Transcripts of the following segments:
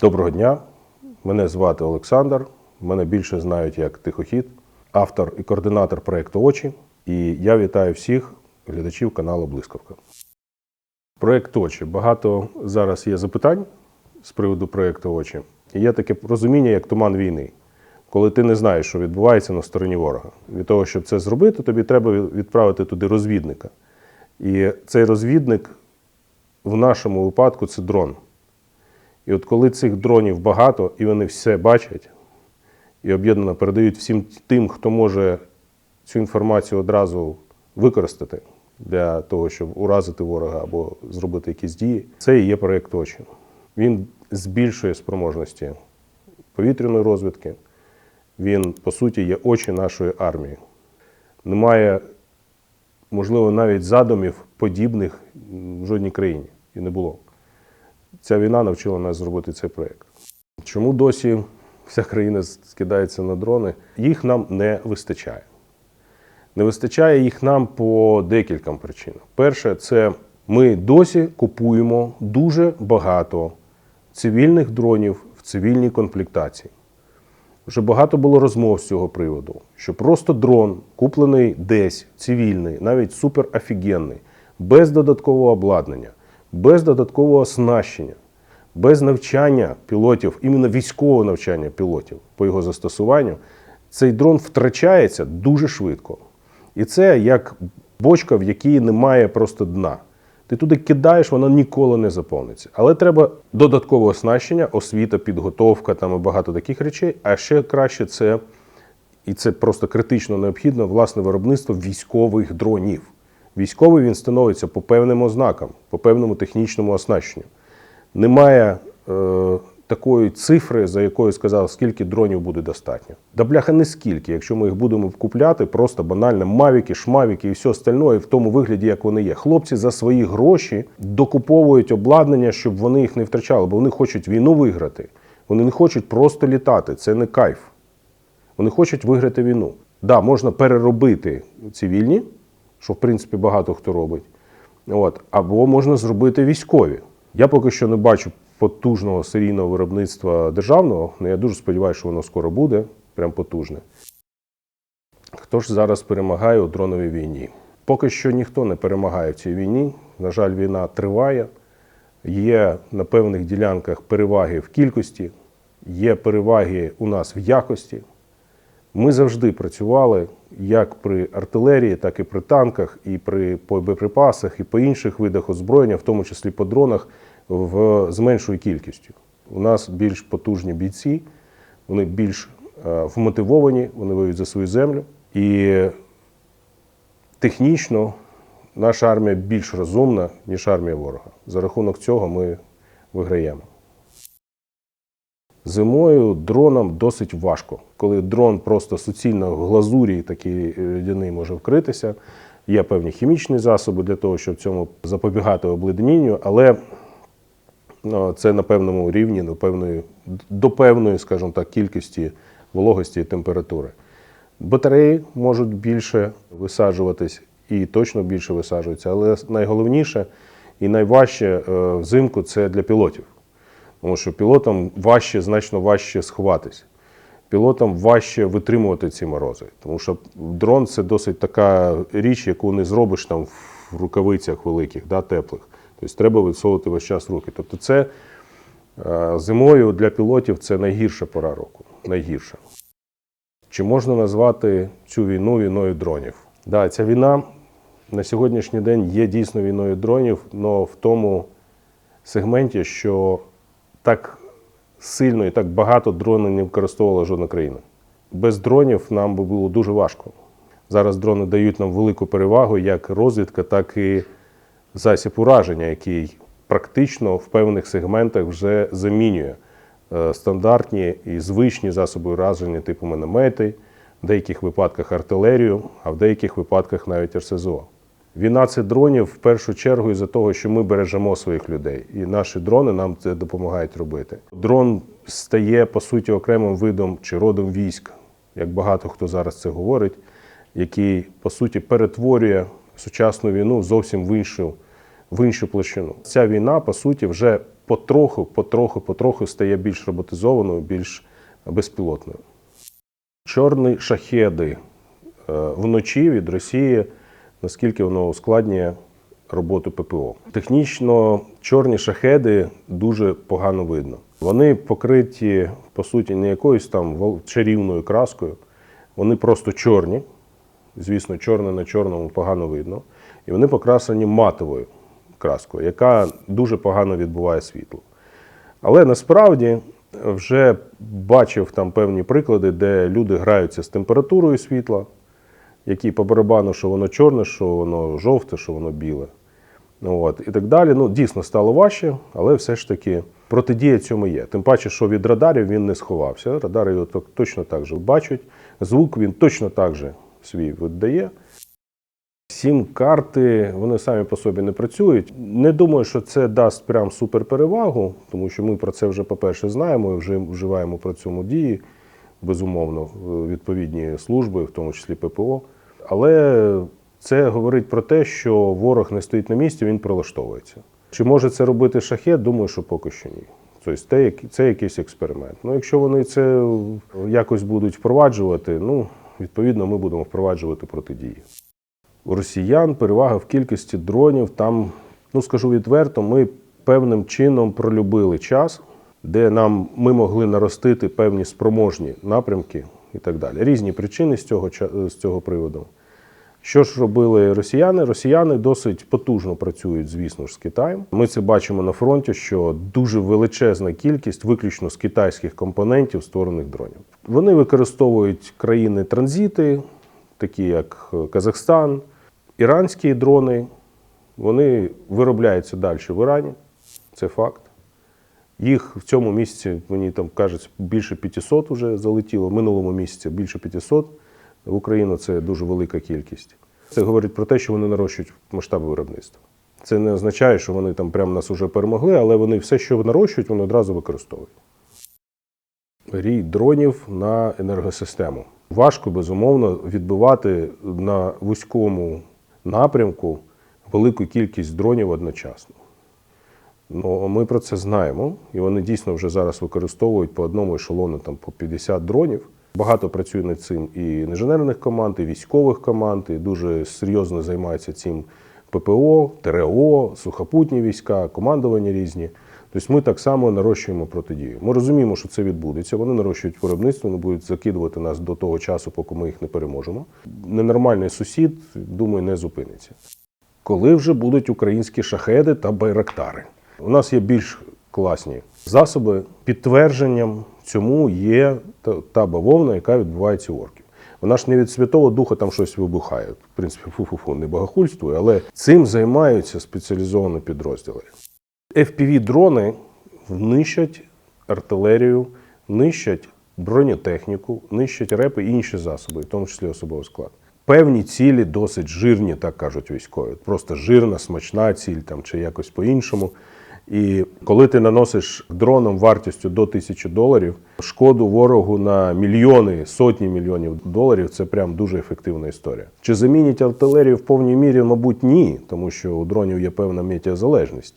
Доброго дня. Мене звати Олександр. Мене більше знають як Тихохід, автор і координатор проєкту Очі. І я вітаю всіх глядачів каналу Блискавка. Проєкт Очі. Багато зараз є запитань з приводу проєкту Очі. І є таке розуміння, як туман війни. Коли ти не знаєш, що відбувається на стороні ворога. Від того, щоб це зробити, тобі треба відправити туди розвідника. І цей розвідник в нашому випадку це дрон. І от коли цих дронів багато, і вони все бачать, і об'єднано передають всім тим, хто може цю інформацію одразу використати для того, щоб уразити ворога або зробити якісь дії, це і є проєкт очі. Він збільшує спроможності повітряної розвідки. Він, по суті, є очі нашої армії. Немає, можливо, навіть задумів подібних в жодній країні і не було. Ця війна навчила нас зробити цей проєкт. Чому досі вся країна скидається на дрони? Їх нам не вистачає. Не вистачає їх нам по декільком причинам. Перше, це ми досі купуємо дуже багато цивільних дронів в цивільній комплектації. Вже багато було розмов з цього приводу, що просто дрон, куплений десь, цивільний, навіть супер офігенний, без додаткового обладнання, без додаткового оснащення, без навчання пілотів, іменно військового навчання пілотів по його застосуванню, цей дрон втрачається дуже швидко. І це як бочка, в якій немає просто дна. Ти туди кидаєш, вона ніколи не заповниться. Але треба додаткове оснащення, освіта, підготовка там і багато таких речей. А ще краще це, і це просто критично необхідно, власне виробництво військових дронів. Військовий він становиться по певним ознакам, по певному технічному оснащенню. Немає е, такої цифри, за якою сказав, скільки дронів буде достатньо. Да бляха не скільки, якщо ми їх будемо купляти, просто банально мавіки, шмавіки і все остальне в тому вигляді, як вони є. Хлопці за свої гроші докуповують обладнання, щоб вони їх не втрачали, бо вони хочуть війну виграти. Вони не хочуть просто літати. Це не кайф. Вони хочуть виграти війну. Да, можна переробити цивільні, що в принципі багато хто робить. От, або можна зробити військові. Я поки що не бачу потужного серійного виробництва державного, але я дуже сподіваюся, що воно скоро буде, прям потужне. Хто ж зараз перемагає у дроновій війні? Поки що ніхто не перемагає в цій війні. На жаль, війна триває. Є на певних ділянках переваги в кількості, є переваги у нас в якості. Ми завжди працювали як при артилерії, так і при танках, і при боєприпасах, і по інших видах озброєння, в тому числі по дронах, в, з меншою кількістю. У нас більш потужні бійці, вони більш е, вмотивовані, вони воюють за свою землю. І технічно наша армія більш розумна, ніж армія ворога. За рахунок цього ми виграємо. Зимою дроном досить важко. Коли дрон просто суцільно в глазурі такий льодяний може вкритися. Є певні хімічні засоби для того, щоб цьому запобігати обледенінню, але ну, це на певному рівні, до певної, до певної, скажімо так, кількості вологості і температури. Батареї можуть більше висаджуватись і точно більше висаджуються, але найголовніше і найважче е, взимку це для пілотів. Тому що пілотам важче, значно важче сховатися. Пілотам важче витримувати ці морози. Тому що дрон це досить така річ, яку не зробиш там в рукавицях великих, да, теплих. Тобто треба висовувати весь час руки. Тобто, це е, зимою для пілотів це найгірша пора року. Найгірша. Чи можна назвати цю війну війною дронів? Да, ця війна на сьогоднішній день є дійсно війною дронів, але в тому сегменті, що так сильно і так багато дронів не використовувала жодна країна. Без дронів нам би було дуже важко. Зараз дрони дають нам велику перевагу як розвідка, так і засіб ураження, який практично в певних сегментах вже замінює е, стандартні і звичні засоби ураження, типу міномети, в деяких випадках артилерію, а в деяких випадках навіть РСЗО. Війна це дронів в першу чергу із-за того, що ми бережемо своїх людей, і наші дрони нам це допомагають робити. Дрон стає по суті окремим видом чи родом військ, як багато хто зараз це говорить, який по суті перетворює сучасну війну зовсім в іншу, в іншу площину. Ця війна, по суті, вже потроху, потроху, потроху стає більш роботизованою, більш безпілотною. Чорні шахеди е, вночі від Росії, наскільки воно ускладнює роботу ППО. Технічно чорні шахеди дуже погано видно. Вони покриті, по суті, не якоюсь там чарівною краскою, вони просто чорні. Звісно, чорне на чорному погано видно. І вони покрасені матовою краскою, яка дуже погано відбуває світло. Але насправді вже бачив там певні приклади, де люди граються з температурою світла, які по барабану, що воно чорне, що воно жовте, що воно біле. От, і так далі. Ну, дійсно стало важче, але все ж таки протидія цьому є. Тим паче, що від радарів він не сховався. Радари його точно так же бачать. Звук він точно так же свій видає. Сім карти вони самі по собі не працюють. Не думаю, що це дасть прям суперперевагу, тому що ми про це вже, по-перше, знаємо і вже вживаємо про цьому дії, безумовно, відповідні служби, в тому числі ППО. Але це говорить про те, що ворог не стоїть на місці, він прилаштовується. Чи може це робити шахет? Думаю, що поки що ні. Тобто це, якийсь експеримент. Ну, якщо вони це якось будуть впроваджувати, ну, відповідно, ми будемо впроваджувати протидії. У росіян перевага в кількості дронів. Там, ну скажу відверто, ми певним чином пролюбили час, де нам ми могли наростити певні спроможні напрямки і так далі. Різні причини з цього, з цього приводу. Що ж робили росіяни? Росіяни досить потужно працюють, звісно ж, з Китаєм. Ми це бачимо на фронті, що дуже величезна кількість виключно з китайських компонентів створених дронів. Вони використовують країни транзити, такі як е, Казахстан, іранські дрони. Вони виробляються далі в Ірані. Це факт. Їх в цьому місяці, мені там кажуть, більше 500 вже залетіло. В минулому місяці більше 500. В Україну це дуже велика кількість. Це говорить про те, що вони нарощують масштаби виробництва. Це не означає, що вони там прямо нас уже перемогли, але вони все, що нарощують, вони одразу використовують. Рій дронів на енергосистему. Важко, безумовно, відбивати на вузькому напрямку велику кількість дронів одночасно. Ну, ми про це знаємо, і вони дійсно вже зараз використовують по одному ешелону там, по 50 дронів. Багато працює над цим і інженерних команд, і військових команд, і дуже серйозно займаються цим ППО, ТРО, сухопутні війська, командування різні. Тобто ми так само нарощуємо протидію. Ми розуміємо, що це відбудеться. Вони нарощують виробництво, вони будуть закидувати нас до того часу, поки ми їх не переможемо. Ненормальний сусід, думаю, не зупиниться. Коли вже будуть українські шахеди та байрактари? У нас є більш класні засоби. Підтвердженням цьому є та, бавовна, яка відбувається у орків. Вона ж не від Святого Духа там щось вибухає. В принципі, фу-фу-фу, не богохульствує, але цим займаються спеціалізовані підрозділи. FPV-дрони нищать артилерію, нищать бронетехніку, нищать репи і інші засоби, в тому числі особовий склад. Певні цілі досить жирні, так кажуть військові. Просто жирна, смачна ціль там, чи якось по-іншому. І коли ти наносиш дроном вартістю до тисячі доларів, шкоду ворогу на мільйони, сотні мільйонів доларів це прям дуже ефективна історія. Чи замінять артилерію в повній мірі, мабуть, ні, тому що у дронів є певна метеозалежність.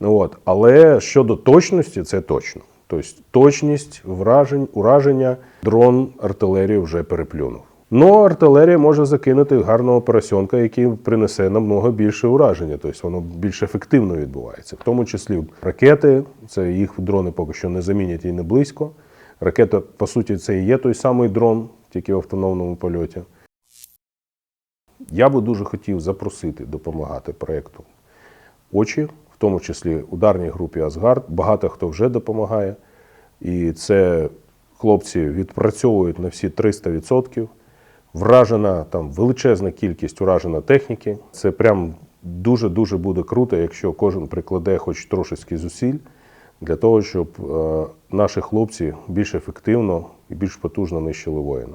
От. Але щодо точності, це точно. Тобто точність вражень, ураження дрон артилерію вже переплюнув. Ну, артилерія може закинути гарного поросенка, який принесе намного більше ураження, тобто воно більш ефективно відбувається. В тому числі ракети, це їх дрони поки що не замінять і не близько. Ракета, по суті, це і є той самий дрон, тільки в автономному польоті. Я би дуже хотів запросити допомагати проєкту очі, в тому числі ударній групі Асгард. Багато хто вже допомагає. І це хлопці відпрацьовують на всі 300%. Вражена там величезна кількість уражена техніки. Це прям дуже-дуже буде круто, якщо кожен прикладе хоч трошечки зусиль для того, щоб е, наші хлопці більш ефективно і більш потужно нищили воїна.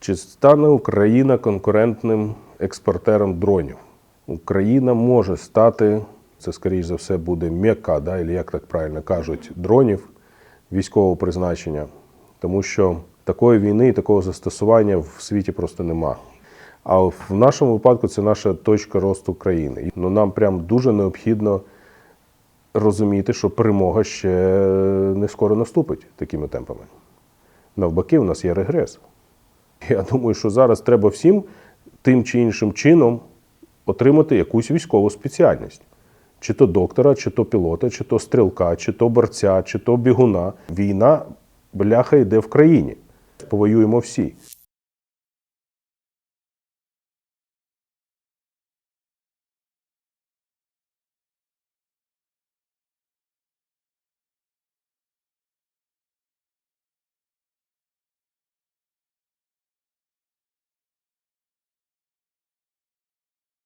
Чи стане Україна конкурентним експортером дронів? Україна може стати, це скоріш за все буде м'яка, да, як так правильно кажуть, дронів військового призначення, тому що такої війни і такого застосування в світі просто нема. А в нашому випадку це наша точка росту країни. Ну, нам прям дуже необхідно розуміти, що перемога ще не скоро наступить такими темпами. Навпаки, у нас є регрес. Я думаю, що зараз треба всім тим чи іншим чином отримати якусь військову спеціальність. Чи то доктора, чи то пілота, чи то стрілка, чи то борця, чи то бігуна. Війна, бляха, йде в країні. Повоюємо всі.